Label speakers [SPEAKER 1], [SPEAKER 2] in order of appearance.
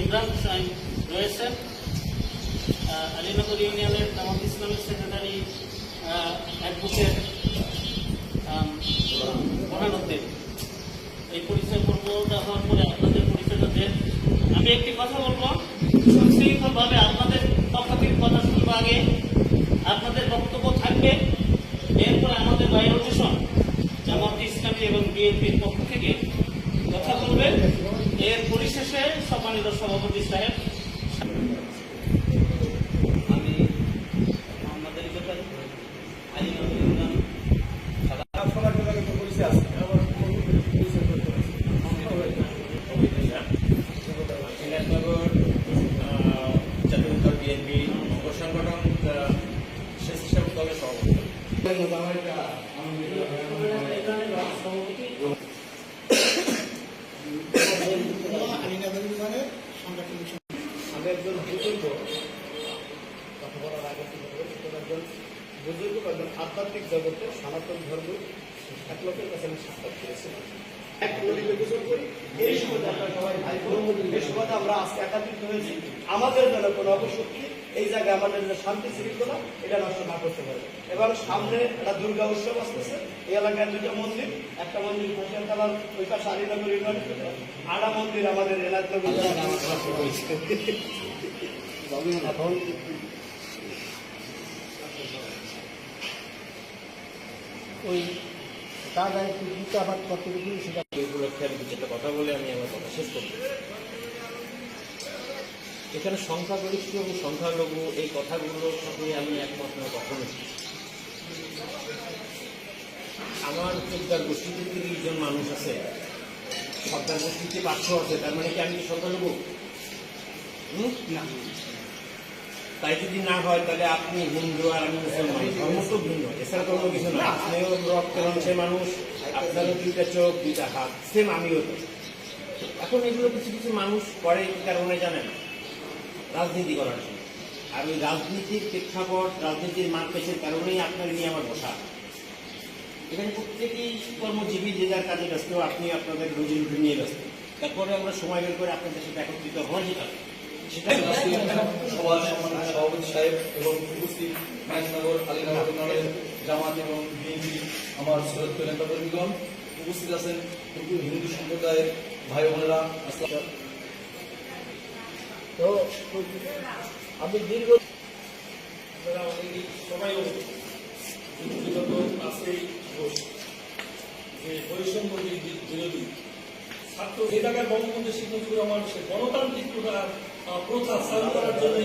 [SPEAKER 1] ইমরান হুসাইন রয়েছেন আলীনগর ইউনিয়নের জামাত ইসলামের সেক্রেটারি অ্যাডভোকেট মহানদ্দিন এই পরিচয় পর্বটা হওয়ার পরে আপনাদের পরিচয়টা দেন। আমি একটি কথা বলব, সুশৃঙ্খলভাবে আপনাদের পক্ষ থেকে কথা শুনব আগে। আপনাদের বক্তব্য থাকবে, এরপরে আমাদের বাইরে রোটেশন জামাত ইসলামী এবং বিএনপির পক্ষ থেকে কথা বলবেন এর পরিশেষে সম্মানিত সভাপতি সাহেব আমি মোহাম্মদ আলী কোথায় আলী নজরুল ইসলাম
[SPEAKER 2] সবার জন্য কিন্তু পরিচয় আছে আমার কোনো পরিচয় করতে
[SPEAKER 3] সিরাজনগর জাতীয় দল বিএনপি অঙ্গ সংগঠন আহ, স্বেচ্ছাসেবক দলের সভাপতি
[SPEAKER 1] এখানে সভাপতি
[SPEAKER 2] আমি একজন বুজুর্গ, কথা বলার আগে একজন বুজুর্গ একজন আধ্যাত্মিক জগতের সনাতন ধর্ম এক লোকের কাছে আমি সাক্ষাৎ করেছিলাম এই সময় আমরা আজকে একাত্রিত হয়েছি। আমাদের যেন কোনো অপশক্তি এই জায়গায় আমাদের যে শান্তি শৃঙ্খলা এটা নষ্ট না করতে পারে এবং সামনে একটা দুর্গা উৎসব আসতেছে এই এলাকায় দুইটা মন্দির একটা মন্দির হোসেন তালার ওই পাশে আলীনগর আড়া মন্দির আমাদের এলাকায় এখন ওই দিতে আবার কতটুকু সেটা
[SPEAKER 3] এই উপলক্ষে আমি কিছুটা কথা বলে আমি আমার কথা শেষ করতে চাই। এখানে সংখ্যাগরিষ্ঠ এবং সংখ্যালঘু এই কথাগুলোর সাথে আমি একমত নয় কখনো আমার সর্দার গোষ্ঠীতে তিরিশ জন মানুষ আছে, সর্দার গোষ্ঠীতে পাঁচশো আছে, তার মানে কি আমি কি সংখ্যালঘু? না। তাই যদি না হয়, তাহলে আপনি হিন্দু আর আমি মুসলমান। ধর্ম তো ভিন্ন, এছাড়া কোনো কিছু না আপনিও রক্ত মাংসের মানুষ, আপনারও দুইটা চোখ, দুইটা হাত সেম আমিও তো। এখন এগুলো কিছু কিছু মানুষ করে, কি কারণে জানে না রাজনীতি করার জন্য। আর ওই রাজনীতির প্রেক্ষাপট রাজনীতির মারপেশের কারণেই আপনার নিয়ে আমার বসা। এখানে প্রত্যেকেই কর্মজীবী যে যার কাজে ব্যস্ত আপনি আপনাদের রুজি রুটি নিয়ে ব্যস্ত। তারপরে আমরা সময় বের করে আপনাদের সাথে একত্রিত হওয়া যেটা সেটা
[SPEAKER 4] সবার সম্মানিত সভাপতি সাহেব এবং উপস্থিত মাইজনগর আলীনগর জামাত এবং বিএনপি আমার শ্রদ্ধ নেতাকর্মীগণ উপস্থিত আছেন। কিন্তু হিন্দু সম্প্রদায়ের ভাই বোনেরা
[SPEAKER 2] তো আমি দীর্ঘ
[SPEAKER 5] সবাই বিগত বিরোধী ছাত্র এলাকার বঙ্গবন্ধু শিক্ষক মুজিবুর সে গণতান্ত্রিক প্রথা চালু করার জন্য